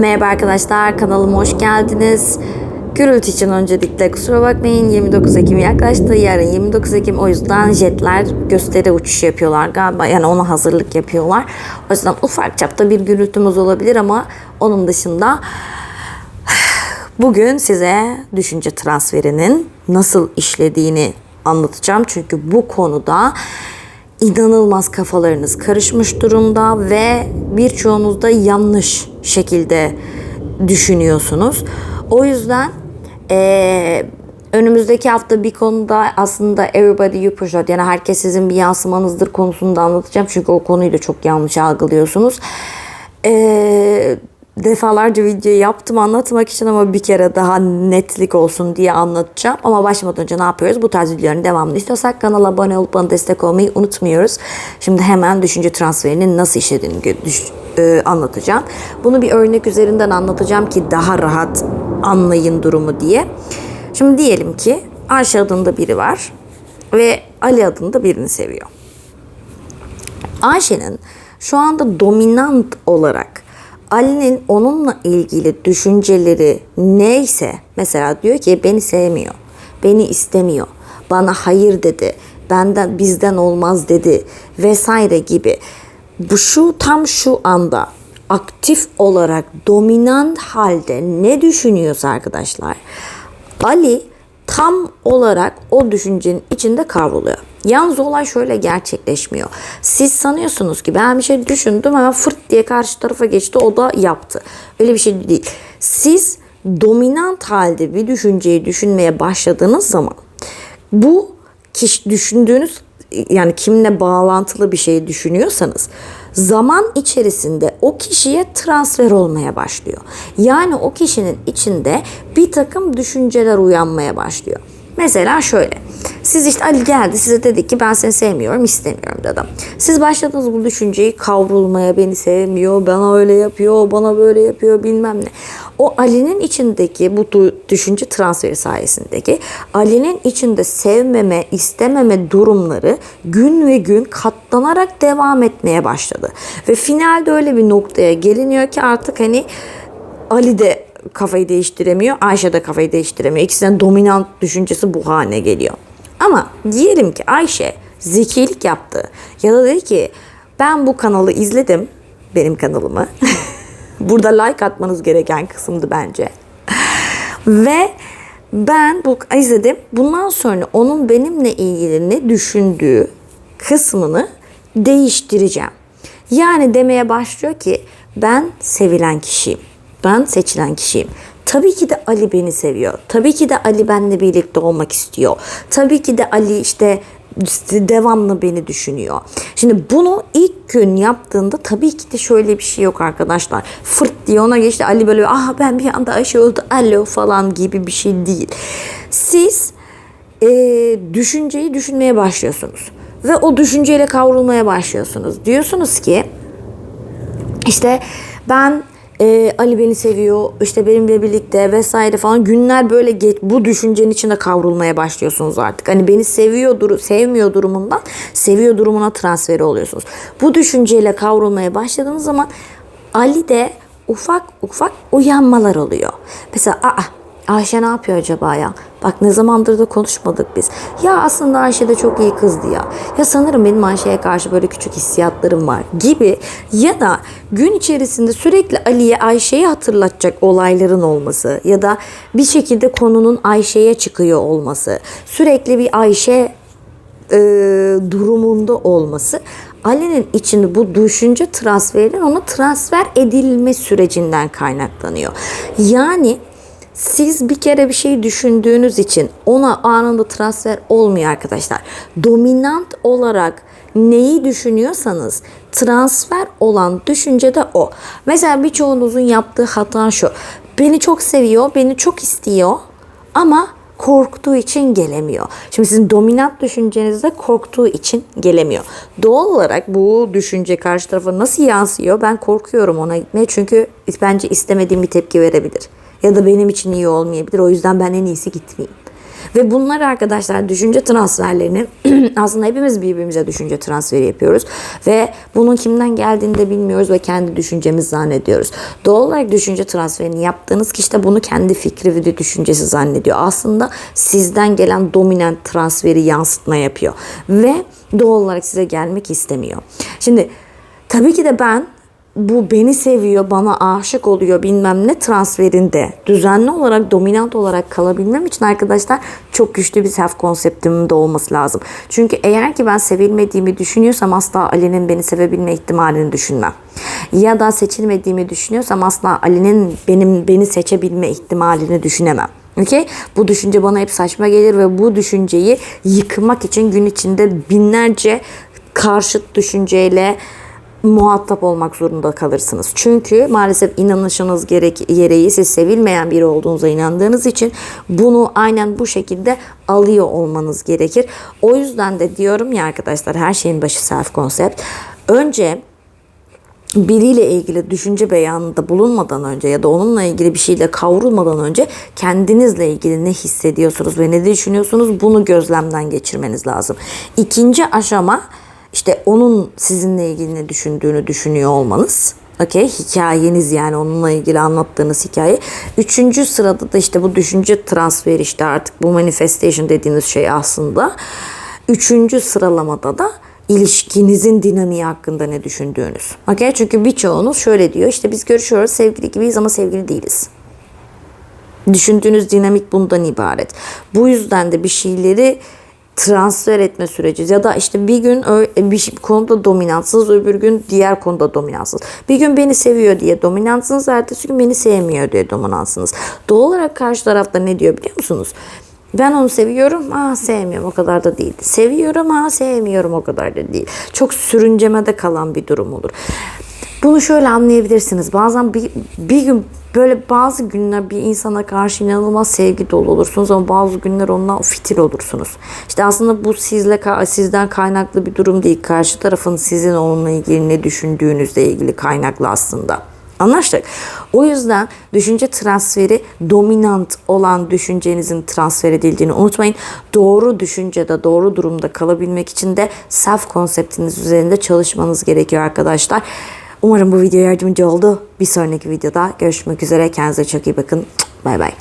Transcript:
Merhaba arkadaşlar kanalıma hoş geldiniz. Gürültü için öncelikle kusura bakmayın 29 Ekim yaklaştı. Yarın 29 Ekim o yüzden jetler gösteri uçuşu yapıyorlar galiba. Yani ona hazırlık yapıyorlar. O yüzden ufak çapta bir gürültümüz olabilir ama onun dışında bugün size düşünce transferinin nasıl işlediğini anlatacağım. Çünkü bu konuda inanılmaz kafalarınız karışmış durumda ve birçoğunuz da yanlış şekilde düşünüyorsunuz. O yüzden eee, önümüzdeki hafta bir konuda aslında everybody you push out yani herkes sizin bir yansımanızdır konusunda anlatacağım. Çünkü o konuyu da çok yanlış algılıyorsunuz. Eee defalarca video yaptım anlatmak için ama bir kere daha netlik olsun diye anlatacağım. Ama başlamadan önce ne yapıyoruz? Bu tarz videoların devamını istiyorsak kanala abone olup bana destek olmayı unutmuyoruz. Şimdi hemen düşünce transferinin nasıl işlediğini e, anlatacağım. Bunu bir örnek üzerinden anlatacağım ki daha rahat anlayın durumu diye. Şimdi diyelim ki Ayşe adında biri var ve Ali adında birini seviyor. Ayşe'nin şu anda dominant olarak Ali'nin onunla ilgili düşünceleri neyse mesela diyor ki beni sevmiyor, beni istemiyor, bana hayır dedi, benden bizden olmaz dedi vesaire gibi. Bu şu tam şu anda aktif olarak dominant halde ne düşünüyorsa arkadaşlar Ali tam olarak o düşüncenin içinde kavruluyor. Yalnız olay şöyle gerçekleşmiyor. Siz sanıyorsunuz ki ben bir şey düşündüm hemen fırt diye karşı tarafa geçti o da yaptı. Öyle bir şey değil. Siz dominant halde bir düşünceyi düşünmeye başladığınız zaman bu kişi düşündüğünüz yani kimle bağlantılı bir şey düşünüyorsanız zaman içerisinde o kişiye transfer olmaya başlıyor. Yani o kişinin içinde bir takım düşünceler uyanmaya başlıyor. Mesela şöyle. Siz işte Ali geldi size dedi ki ben seni sevmiyorum istemiyorum dedim. Siz başladınız bu düşünceyi kavrulmaya beni sevmiyor bana öyle yapıyor bana böyle yapıyor bilmem ne. O Ali'nin içindeki bu düşünce transferi sayesindeki Ali'nin içinde sevmeme istememe durumları gün ve gün katlanarak devam etmeye başladı. Ve finalde öyle bir noktaya geliniyor ki artık hani Ali de kafayı değiştiremiyor, Ayşe de kafayı değiştiremiyor. İkisinin dominant düşüncesi bu haline geliyor. Ama diyelim ki Ayşe zekilik yaptı ya da dedi ki ben bu kanalı izledim, benim kanalımı. Burada like atmanız gereken kısımdı bence. Ve ben bu izledim. Bundan sonra onun benimle ilgili ne düşündüğü kısmını değiştireceğim. Yani demeye başlıyor ki ben sevilen kişiyim. Ben seçilen kişiyim. Tabii ki de Ali beni seviyor. Tabii ki de Ali benimle birlikte olmak istiyor. Tabii ki de Ali işte devamlı beni düşünüyor. Şimdi bunu ilk gün yaptığında tabii ki de şöyle bir şey yok arkadaşlar. Fırt diye ona geçti. Ali böyle ah ben bir anda Ayşe öldü alo falan gibi bir şey değil. Siz e, düşünceyi düşünmeye başlıyorsunuz. Ve o düşünceyle kavrulmaya başlıyorsunuz. Diyorsunuz ki işte ben e, Ali beni seviyor, işte benimle birlikte vesaire falan günler böyle geç, bu düşüncenin içinde kavrulmaya başlıyorsunuz artık. Hani beni seviyor, duru, sevmiyor durumundan seviyor durumuna transferi oluyorsunuz. Bu düşünceyle kavrulmaya başladığınız zaman Ali de ufak ufak uyanmalar oluyor. Mesela aa Ayşe ne yapıyor acaba ya? Bak ne zamandır da konuşmadık biz. Ya aslında Ayşe de çok iyi kızdı ya. Ya sanırım benim Ayşe'ye karşı böyle küçük hissiyatlarım var gibi. Ya da gün içerisinde sürekli Ali'ye Ayşe'yi hatırlatacak olayların olması. Ya da bir şekilde konunun Ayşe'ye çıkıyor olması. Sürekli bir Ayşe e, durumunda olması Ali'nin içinde bu düşünce transferinin ona transfer edilme sürecinden kaynaklanıyor. Yani siz bir kere bir şey düşündüğünüz için ona anında transfer olmuyor arkadaşlar. Dominant olarak neyi düşünüyorsanız transfer olan düşünce de o. Mesela birçoğunuzun yaptığı hata şu. Beni çok seviyor, beni çok istiyor ama korktuğu için gelemiyor. Şimdi sizin dominant düşüncenizde korktuğu için gelemiyor. Doğal olarak bu düşünce karşı tarafa nasıl yansıyor? Ben korkuyorum ona gitmeye çünkü bence istemediğim bir tepki verebilir. Ya da benim için iyi olmayabilir. O yüzden ben en iyisi gitmeyeyim. Ve bunlar arkadaşlar düşünce transferlerini aslında hepimiz birbirimize düşünce transferi yapıyoruz. Ve bunun kimden geldiğini de bilmiyoruz ve kendi düşüncemiz zannediyoruz. Doğal olarak düşünce transferini yaptığınız kişi de bunu kendi fikri ve düşüncesi zannediyor. Aslında sizden gelen dominant transferi yansıtma yapıyor. Ve doğal olarak size gelmek istemiyor. Şimdi tabii ki de ben bu beni seviyor, bana aşık oluyor bilmem ne transferinde düzenli olarak, dominant olarak kalabilmem için arkadaşlar çok güçlü bir self konseptimin de olması lazım. Çünkü eğer ki ben sevilmediğimi düşünüyorsam asla Ali'nin beni sevebilme ihtimalini düşünmem. Ya da seçilmediğimi düşünüyorsam asla Ali'nin benim beni seçebilme ihtimalini düşünemem. Okay? Bu düşünce bana hep saçma gelir ve bu düşünceyi yıkmak için gün içinde binlerce karşıt düşünceyle muhatap olmak zorunda kalırsınız. Çünkü maalesef inanışınız gerek gereği siz sevilmeyen biri olduğunuza inandığınız için bunu aynen bu şekilde alıyor olmanız gerekir. O yüzden de diyorum ya arkadaşlar her şeyin başı self concept. Önce biriyle ilgili düşünce beyanında bulunmadan önce ya da onunla ilgili bir şeyle kavrulmadan önce kendinizle ilgili ne hissediyorsunuz ve ne düşünüyorsunuz bunu gözlemden geçirmeniz lazım. İkinci aşama işte onun sizinle ilgili ne düşündüğünü düşünüyor olmanız. Okey hikayeniz yani onunla ilgili anlattığınız hikaye. Üçüncü sırada da işte bu düşünce transferi işte artık bu manifestation dediğiniz şey aslında. Üçüncü sıralamada da ilişkinizin dinamiği hakkında ne düşündüğünüz. Okay? Çünkü birçoğunuz şöyle diyor işte biz görüşüyoruz sevgili gibiyiz ama sevgili değiliz. Düşündüğünüz dinamik bundan ibaret. Bu yüzden de bir şeyleri transfer etme süreci ya da işte bir gün bir şey- konuda dominantsız öbür gün diğer konuda dominantsız. Bir gün beni seviyor diye dominantsınız ertesi gün beni sevmiyor diye dominantsınız. Doğal olarak karşı tarafta ne diyor biliyor musunuz? Ben onu seviyorum, aa sevmiyorum o kadar da değil. Seviyorum, aa sevmiyorum o kadar da değil. Çok sürüncemede kalan bir durum olur. Bunu şöyle anlayabilirsiniz. Bazen bir, bir gün böyle bazı günler bir insana karşı inanılmaz sevgi dolu olursunuz ama bazı günler ondan fitil olursunuz. İşte aslında bu sizle sizden kaynaklı bir durum değil. Karşı tarafın sizin onunla ilgili ne düşündüğünüzle ilgili kaynaklı aslında. Anlaştık. O yüzden düşünce transferi dominant olan düşüncenizin transfer edildiğini unutmayın. Doğru düşüncede, doğru durumda kalabilmek için de self konseptiniz üzerinde çalışmanız gerekiyor arkadaşlar. Umarım bu video yardımcı oldu. Bir sonraki videoda görüşmek üzere. Kendinize çok iyi bakın. Bay bay.